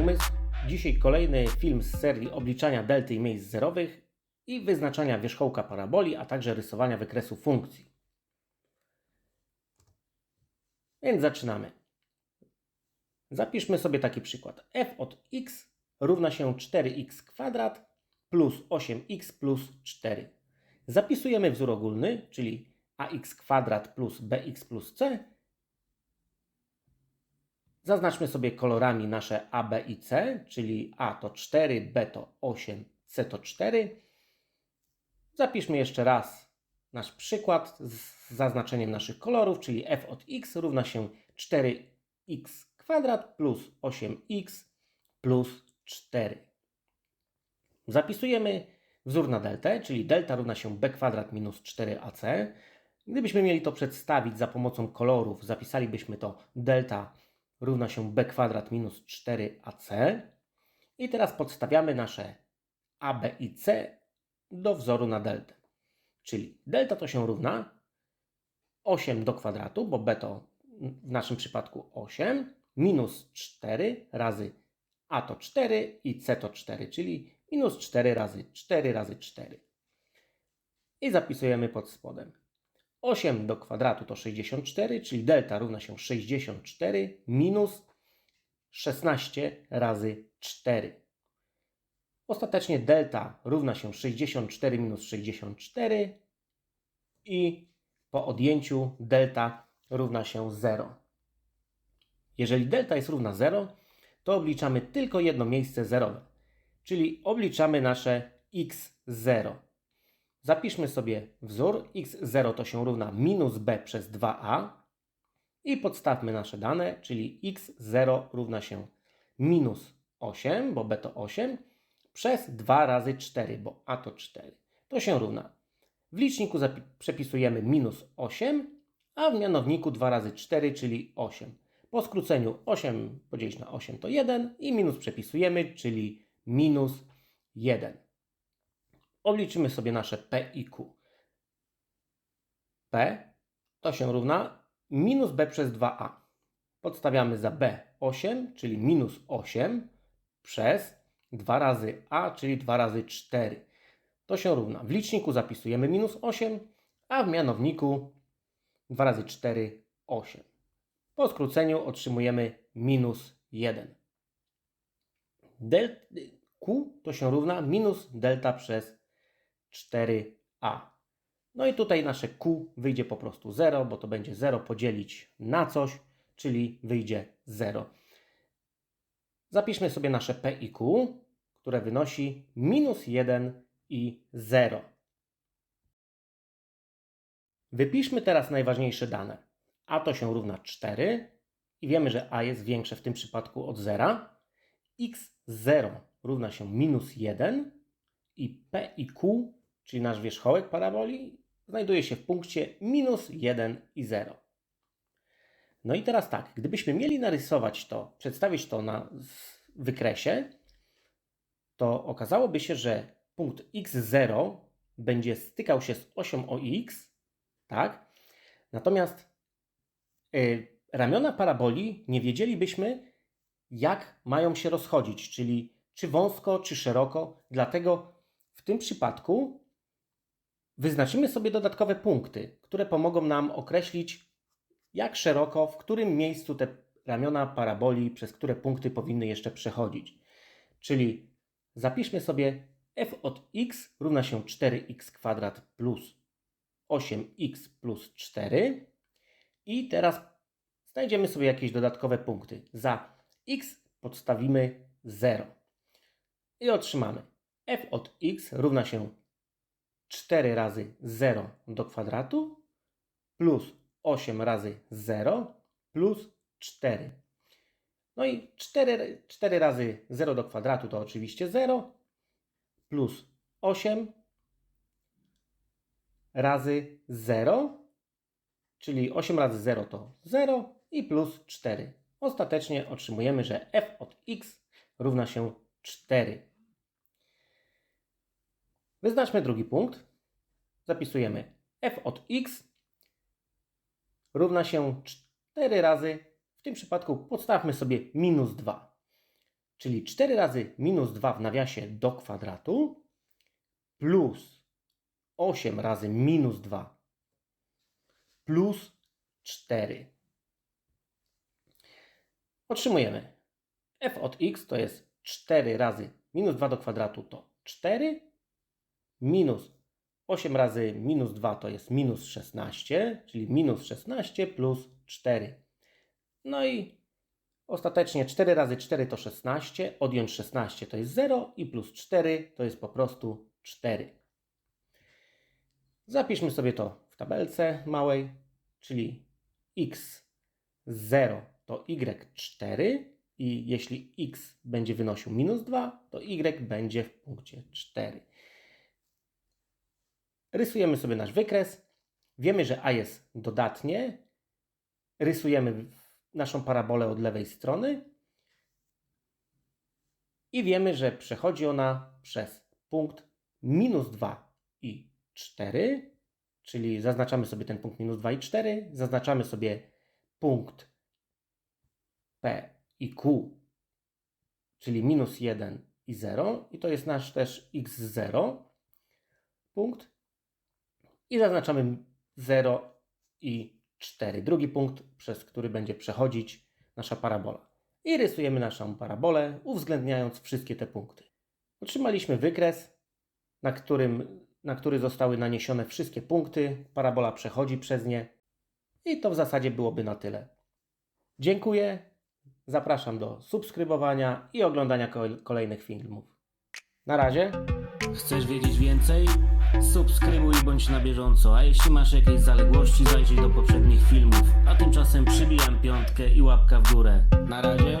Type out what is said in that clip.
umysł. Dzisiaj kolejny film z serii obliczania delty i miejsc zerowych i wyznaczania wierzchołka paraboli, a także rysowania wykresu funkcji. Więc zaczynamy. Zapiszmy sobie taki przykład. f od x równa się 4x kwadrat plus 8x plus 4. Zapisujemy wzór ogólny, czyli ax kwadrat plus bx plus c. Zaznaczmy sobie kolorami nasze a, b i c, czyli a to 4, b to 8, c to 4. Zapiszmy jeszcze raz nasz przykład z zaznaczeniem naszych kolorów, czyli f od x równa się 4x kwadrat plus 8x plus 4. Zapisujemy wzór na deltę, czyli delta równa się b kwadrat minus 4ac. Gdybyśmy mieli to przedstawić za pomocą kolorów, zapisalibyśmy to delta równa się b kwadrat minus 4ac. I teraz podstawiamy nasze a, b i c do wzoru na deltę. Czyli delta to się równa 8 do kwadratu, bo b to w naszym przypadku 8, minus 4 razy a to 4 i c to 4, czyli minus 4 razy 4 razy 4. I zapisujemy pod spodem. 8 do kwadratu to 64, czyli delta równa się 64 minus 16 razy 4. Ostatecznie delta równa się 64 minus 64 i po odjęciu delta równa się 0. Jeżeli delta jest równa 0, to obliczamy tylko jedno miejsce zerowe, czyli obliczamy nasze x0. Zapiszmy sobie wzór. x0 to się równa minus b przez 2a i podstawmy nasze dane, czyli x0 równa się minus 8, bo b to 8, przez 2 razy 4, bo a to 4. To się równa. W liczniku przepisujemy minus 8, a w mianowniku 2 razy 4, czyli 8. Po skróceniu 8 podzielić na 8 to 1 i minus przepisujemy, czyli minus 1. Obliczymy sobie nasze P i Q. P to się równa minus B przez 2A. Podstawiamy za B 8, czyli minus 8 przez 2 razy A, czyli 2 razy 4. To się równa. W liczniku zapisujemy minus 8, a w mianowniku 2 razy 4 8. Po skróceniu otrzymujemy minus 1. Del Q to się równa minus delta przez 4a. No i tutaj nasze Q wyjdzie po prostu 0, bo to będzie 0 podzielić na coś, czyli wyjdzie 0. Zapiszmy sobie nasze P i Q, które wynosi minus 1 i 0. Wypiszmy teraz najważniejsze dane. A to się równa 4 i wiemy, że A jest większe w tym przypadku od 0. x0 równa się minus 1 i P i Q, czyli nasz wierzchołek paraboli, znajduje się w punkcie minus 1 i 0. No i teraz tak, gdybyśmy mieli narysować to, przedstawić to na wykresie, to okazałoby się, że punkt x0 będzie stykał się z osią OX, tak? Natomiast Y, ramiona paraboli nie wiedzielibyśmy, jak mają się rozchodzić, czyli czy wąsko, czy szeroko. Dlatego w tym przypadku wyznaczymy sobie dodatkowe punkty, które pomogą nam określić, jak szeroko, w którym miejscu te ramiona paraboli, przez które punkty powinny jeszcze przechodzić. Czyli zapiszmy sobie f od x równa się 4x kwadrat plus 8x plus 4 i teraz znajdziemy sobie jakieś dodatkowe punkty. Za x podstawimy 0. I otrzymamy f od x równa się 4 razy 0 do kwadratu plus 8 razy 0 plus 4. No i 4, 4 razy 0 do kwadratu to oczywiście 0 plus 8 razy 0 czyli 8 razy 0 to 0 i plus 4. Ostatecznie otrzymujemy, że f od x równa się 4. Wyznaczmy drugi punkt. Zapisujemy f od x równa się 4 razy, w tym przypadku podstawmy sobie minus 2. czyli 4 razy minus 2 w nawiasie do kwadratu plus 8 razy minus 2 plus 4. Otrzymujemy f od x to jest 4 razy minus 2 do kwadratu to 4 minus 8 razy minus 2 to jest minus 16, czyli minus 16 plus 4. No i ostatecznie 4 razy 4 to 16, odjąć 16 to jest 0 i plus 4 to jest po prostu 4. Zapiszmy sobie to w tabelce małej, czyli x0 to y4 i jeśli x będzie wynosił minus 2, to y będzie w punkcie 4. Rysujemy sobie nasz wykres. Wiemy, że a jest dodatnie. Rysujemy naszą parabolę od lewej strony. I wiemy, że przechodzi ona przez punkt minus 2 i 4, czyli zaznaczamy sobie ten punkt minus 2 i 4, zaznaczamy sobie punkt P i Q, czyli minus 1 i 0, i to jest nasz też x0 punkt. I zaznaczamy 0 i 4, drugi punkt, przez który będzie przechodzić nasza parabola. I rysujemy naszą parabolę, uwzględniając wszystkie te punkty. Otrzymaliśmy wykres, na, którym, na który zostały naniesione wszystkie punkty. Parabola przechodzi przez nie. I to w zasadzie byłoby na tyle. Dziękuję. Zapraszam do subskrybowania i oglądania kol- kolejnych filmów. Na razie. Chcesz wiedzieć więcej? Subskrybuj bądź na bieżąco, a jeśli masz jakieś zaległości, zajrzyj do poprzednich filmów. A tymczasem przybijam piątkę i łapka w górę. Na razie.